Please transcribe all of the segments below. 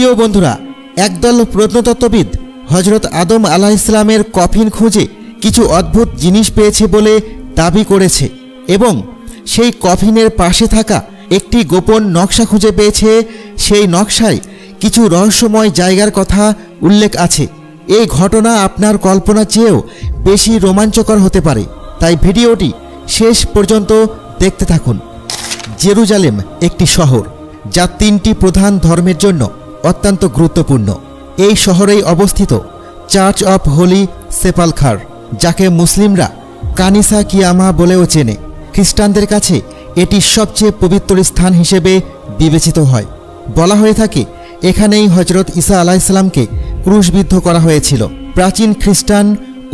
প্রিয় বন্ধুরা, একদল প্রত্নতত্ত্ববিদ হজরত আদম আলাহ ইসলামের কফিন খুঁজে কিছু অদ্ভুত জিনিস পেয়েছে বলে দাবি করেছে এবং সেই কফিনের পাশে থাকা একটি গোপন নকশা খুঁজে পেয়েছে। সেই নকশায় কিছু রহস্যময় জায়গার কথা উল্লেখ আছে। এই ঘটনা আপনার কল্পনা চেয়েও বেশি রোমাঞ্চকর হতে পারে। তাই ভিডিওটি শেষ পর্যন্ত দেখতে থাকুন। জেরুজালেম একটি শহর, যা তিনটি প্রধান ধর্মের জন্য অত্যন্ত গুরুত্বপূর্ণ। এই শহরেই অবস্থিত চার্চ অফ হোলি সেপালখার যাকে মুসলিমরা কানিসা কিয়ামা বলেও চেনে। খ্রিস্টানদের কাছে এটি সবচেয়ে পবিত্র স্থান হিসেবে বিবেচিত হয়। বলা হয়ে থাকে, এখানেই হজরত ঈসা আলাইসাল্লামকে ক্রুশবিদ্ধ করা হয়েছিল। প্রাচীন খ্রিস্টান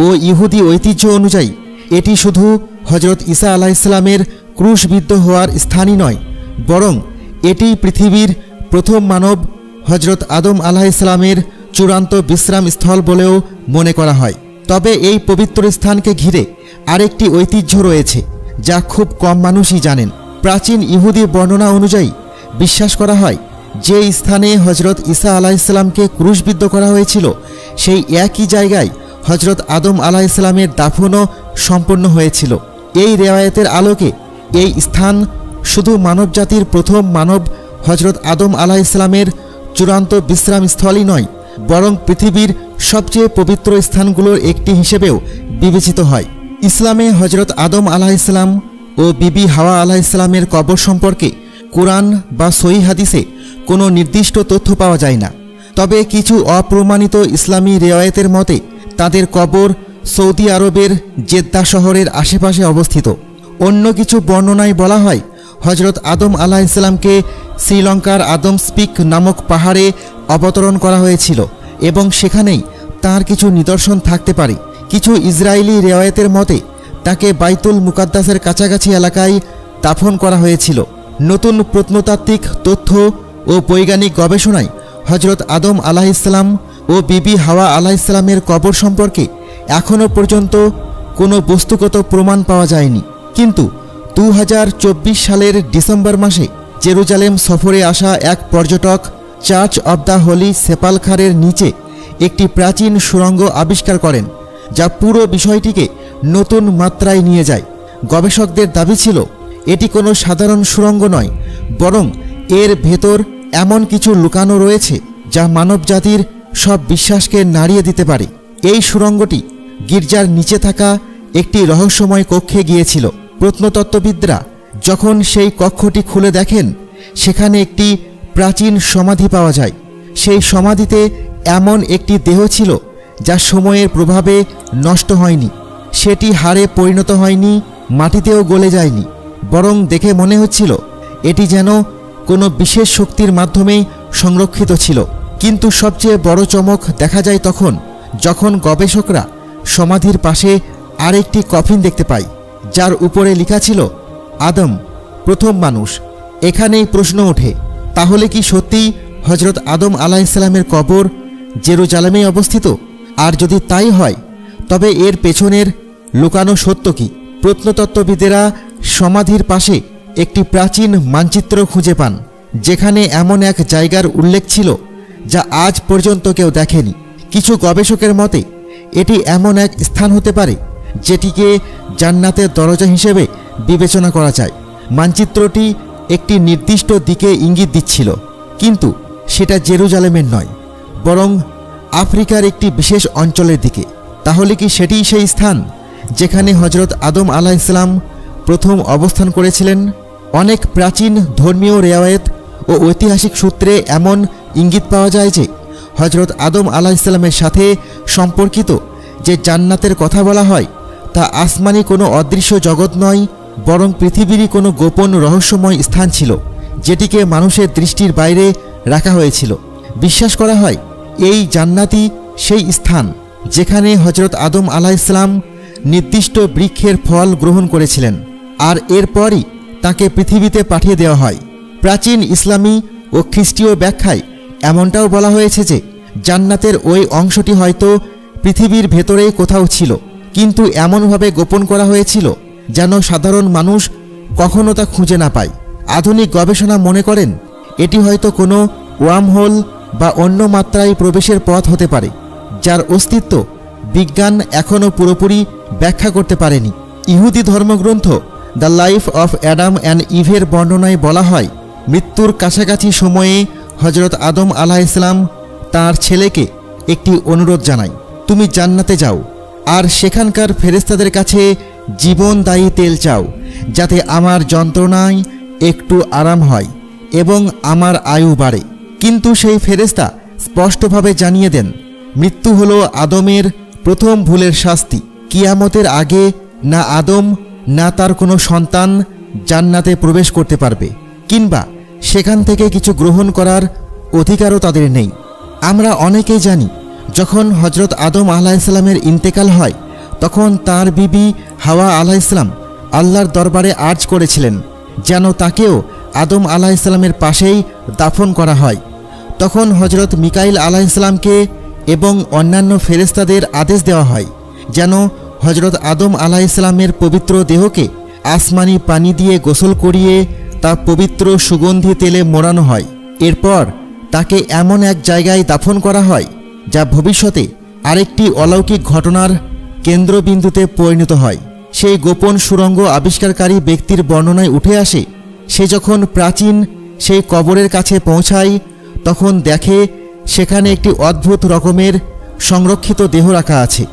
ও ইহুদি ঐতিহ্য অনুযায়ী, এটি শুধু হজরত ঈসা আলাইসাল্লামের ক্রুশবিদ্ধ হওয়ার স্থানই নয়, বরং এটি পৃথিবীর প্রথম মানব হজরত আদম আলাহ ইসলামের চূড়ান্ত বিশ্রাম স্থল বলেও মনে করা হয়। তবে এই পবিত্র স্থানকে ঘিরে আরেকটি ঐতিহ্য রয়েছে, যা খুব কম মানুষই জানেন। প্রাচীন ইহুদি বর্ণনা অনুযায়ী বিশ্বাস করা হয়, যে স্থানে হজরত ঈসা আলাইসাল্লামকে ক্রুশবিদ্ধ করা হয়েছিল, সেই একই জায়গায় হজরত আদম আলাইসাল্লামের দাফনও সম্পন্ন হয়েছিল। এই রেওয়ায়তের আলোকে এই স্থান শুধু মানবজাতির প্রথম মানব হজরত আদম আলাহ ইসলামের চূড়ান্ত বিশ্রামস্থলই নয়, বরং পৃথিবীর সবচেয়ে পবিত্র স্থানগুলোর একটি হিসেবেও বিবেচিত হয়। ইসলামে হজরত আদম আলাহ ইসলাম ও বিবি হাওয়া আলাহ ইসলামের কবর সম্পর্কে কোরআন বা সহি হাদিসে কোনো নির্দিষ্ট তথ্য পাওয়া যায় না। তবে কিছু অপ্রমাণিত ইসলামী রেওয়ায়তের মতে, তাদের কবর সৌদি আরবের জেদ্দা শহরের আশেপাশে অবস্থিত। অন্য কিছু বর্ণনায় বলা হয় হজরত আদম আলাহ ইসলামকে শ্রীলঙ্কার আদম স্পিক নামক পাহাড়ে অবতরণ করা হয়েছিল এবং সেখানেই তার কিছু নিদর্শন থাকতে পারে। কিছু ইসরায়েলি রেওয়ায়তের মতে, তাকে বাইতুল মুকাদ্দাসের কাছাকাছি এলাকায় দাফন করা হয়েছিল। নতুন প্রত্নতাত্ত্বিক তথ্য ও বৈজ্ঞানিক গবেষণায় হজরত আদম আলাহ ইসলাম ও বিবি হাওয়া আলাহ ইসলামের কবর সম্পর্কে এখনও পর্যন্ত কোনো বস্তুগত প্রমাণ পাওয়া যায়নি। কিন্তু দু হাজার চব্বিশ সালের ডিসেম্বর মাসে জেরুজালেম সফরে আসা এক পর্যটক চার্চ অব দ্য হোলি সেপালখারের নিচে একটি প্রাচীন সুড়ঙ্গ আবিষ্কার করেন, যা পুরো বিষয়টিকে নতুন মাত্রায় নিয়ে যায়। গবেষকদের দাবি ছিল, এটি কোনো সাধারণ সুরঙ্গ নয়, বরং এর ভেতর এমন কিছু লুকানো রয়েছে, যা মানবজাতির সব বিশ্বাসকে নাড়িয়ে দিতে পারে। এই সুড়ঙ্গটি গির্জার নিচে থাকা একটি রহস্যময় কক্ষে গিয়েছিল। প্রত্নতত্ত্ববিদরা যখন সেই কক্ষটি খুলে দেখেন, সেখানে একটি প্রাচীন সমাধি পাওয়া যায়। সেই সমাধিতে এমন একটি দেহ ছিল যা সময়ের প্রভাবে নষ্ট হয়নি। সেটি হাড়ে পরিণত হয়নি, মাটিতেও গলে যায়নি। বরং দেখে মনে হচ্ছিল, এটি যেন কোনো বিশেষ শক্তির মাধ্যমেই সংরক্ষিত ছিল। কিন্তু সবচেয়ে বড় চমক দেখা যায় তখন, যখন গবেষকরা সমাধির পাশে আরেকটি কফিন দেখতে পায়। যার উপরে লেখা ছিল, আদম, প্রথম মানুষ। এখানেই প্রশ্ন ওঠে, তাহলে কি সত্যিই হজরত আদম আলাহ ইসলামের কবর জেরুজালেমেই অবস্থিত? আর যদি তাই হয়, তবে এর পেছনের লুকানো সত্য কি? প্রত্নতত্ত্ববিদেরা সমাধির পাশে একটি প্রাচীন মানচিত্র খুঁজে পান, যেখানে এমন এক জায়গার উল্লেখ ছিল, যা আজ পর্যন্ত কেউ দেখেনি। কিছু গবেষকের মতে, এটি এমন এক স্থান হতে পারে যেটিকে জান্নাতের দরজা হিসেবে বিবেচনা করা যায়। মানচিত্রটি একটি নির্দিষ্ট দিকে ইঙ্গিত দিচ্ছিল, কিন্তু সেটা জেরুজালেমের নয়, বরং আফ্রিকার একটি বিশেষ অঞ্চলের দিকে। তাহলে কি সেটিই সেই স্থান যেখানে হজরত আদম আলাহ ইসলাম প্রথম অবস্থান করেছিলেন? অনেক প্রাচীন ধর্মীয় রেওয়ায়েত ও ঐতিহাসিক সূত্রে এমন ইঙ্গিত পাওয়া যায় যে হজরত আদম আলাহ ইসলামের সাথে সম্পর্কিত যে জান্নাতের কথা বলা হয় তা আসমানি কোনো অদৃশ্য জগৎ নয়, বরং পৃথিবীরই কোনো গোপন রহস্যময় স্থান ছিল, যেটিকে মানুষের দৃষ্টির বাইরে রাখা হয়েছিল। বিশ্বাস করা হয়, এই জান্নাতি সেই স্থান যেখানে হজরত আদম আলাহ ইসলাম নির্দিষ্ট বৃক্ষের ফল গ্রহণ করেছিলেন, আর এরপরই তাকে পৃথিবীতে পাঠিয়ে দেওয়া হয়। প্রাচীন ইসলামী ও খ্রিস্টীয় ব্যাখ্যায় এমনটাও বলা হয়েছে যে, জান্নাতের ওই অংশটি হয়তো পৃথিবীর ভেতরেই কোথাও ছিল। কিন্তু এমনভাবে গোপন করা হয়েছিল যেন সাধারণ মানুষ কখনো তা খুঁজে না পায়। আধুনিক গবেষণা মনে করেন, এটি হয়তো কোনো ওয়ার্মহোল বা অন্য মাত্রায় প্রবেশের পথ হতে পারে, যার অস্তিত্ব বিজ্ঞান এখনও পুরোপুরি ব্যাখ্যা করতে পারেনি। ইহুদি ধর্মগ্রন্থ the life of Adam and ইভের বর্ণনায় বলা হয়, মৃত্যুর কাছাকাছি সময়ে হজরত আদম আলাহ ইসলাম তাঁর ছেলেকে একটি অনুরোধ জানায়, তুমি জান্নাতে যাও। আর সেখানকার ফেরেস্তাদের কাছে জীবনদায়ী তেল চাও, যাতে আমার যন্ত্রণায় একটু আরাম হয় এবং আমার আয়ু বাড়ে। কিন্তু সেই ফেরেস্তা স্পষ্টভাবে জানিয়ে দেন, মৃত্যু হলো আদমের প্রথম ভুলের শাস্তি। কিয়ামতের আগে না আদম, না তার কোনো সন্তান জান্নাতে প্রবেশ করতে পারবে, কিংবা সেখান থেকে কিছু গ্রহণ করার অধিকারও তাদের নেই। আমরা অনেকেই জানি যখন হজরত আদম আলাহ ইসলামের ইন্তেকাল হয়, তখন তার বিবি হাওয়া আলাহ ইসলাম আল্লাহর দরবারে আর্জ করেছিলেন যেন তাকেও আদম আলাহ ইসলামের পাশেই দাফন করা হয়। তখন হজরত মিকাইল আলাহ ইসলামকে এবং অন্যান্য ফেরেস্তাদের আদেশ দেওয়া হয় যেন হজরত আদম আলাহ ইসলামের পবিত্র দেহকে আসমানি পানি দিয়ে গোসল করিয়ে তা পবিত্র সুগন্ধি তেলে মোড়ানো হয়। এরপর তাকে এমন এক জায়গায় দাফন করা হয় যা ভবিষ্যতে আরেকটি অলৌকিক ঘটনার কেন্দ্রবিন্দুতে পরিণত হয়। সেই গোপন সুরঙ্গ আবিষ্কারকারী ব্যক্তির বর্ণনায় উঠে আসে, সে যখন প্রাচীন সেই কবরের কাছে পৌঁছায়, তখন দেখে সেখানে একটি অদ্ভুত রকমের সংরক্ষিত দেহ রাখা আছে।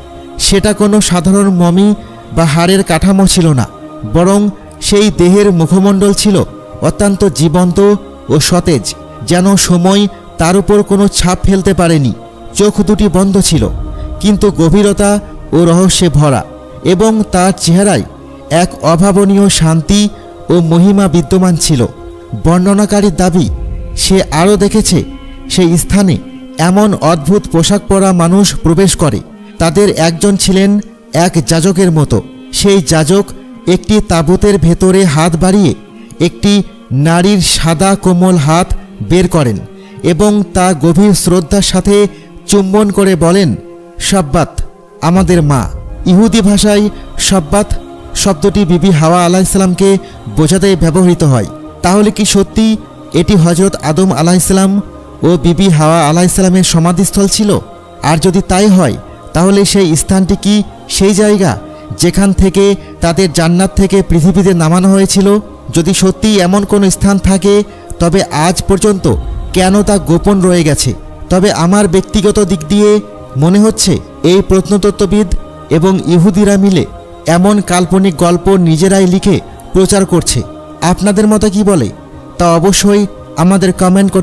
সেটা কোনো সাধারণ মমি বা হাড়ের কাঠামো ছিল না, বরং সেই দেহের মুখমণ্ডল ছিল অত্যন্ত জীবন্ত ও সতেজ, যেন সময় তার উপর কোনো ছাপ ফেলতে পারেনি। চোখ দুটি বন্ধ ছিল, কিন্তু গভীরতা ও রহস্যে ভরা এবং তার চেহারায় এক অভাবনীয় শান্তি ও মহিমা বিদ্যমান ছিল। বর্ণনাকারীর দাবি, সে আরও দেখেছে সেই স্থানে এমন অদ্ভুত পোশাক পরা মানুষ প্রবেশ করে। তাদের একজন ছিলেন এক যাজকের মতো। সেই যাজক একটি তাঁবুতের ভেতরে হাত বাড়িয়ে একটি নারীর সাদা কোমল হাত বের করেন এবং তা গভীর শ্রদ্ধার সাথে চুম্বন করে বলেন, সাব্বাত, আমাদের মা। ইহুদি ভাষায়, সাব্বাত শব্দটি বিবি হাওয়া আলাইসাল্লামকে বোঝাতে ব্যবহৃত হয়। তাহলে কি সত্যি এটি হজরত আদম আলাইসাল্লাম ও বিবি হাওয়া আলাইসাল্লামের সমাধিস্থল ছিল? আর যদি তাই হয়, তাহলে সেই স্থানটি কি সেই জায়গা যেখান থেকে তাদের জান্নাত থেকে পৃথিবীতে নামানো হয়েছিল? যদি সত্যি এমন কোনো স্থান থাকে, তবে আজ পর্যন্ত কেন তা গোপন রয়ে গেছে? তবে আমার ব্যক্তিগত দিক দিয়ে মনে হচ্ছে এই প্রত্নতত্ত্ববিদ এবং ইহুদিরা মিলে এমন কাল্পনিক গল্প নিজেরাই লিখে প্রচার করছে। আপনাদের মতো কি বলে? তা অবশ্যই আমাদের কমেন্ট করতে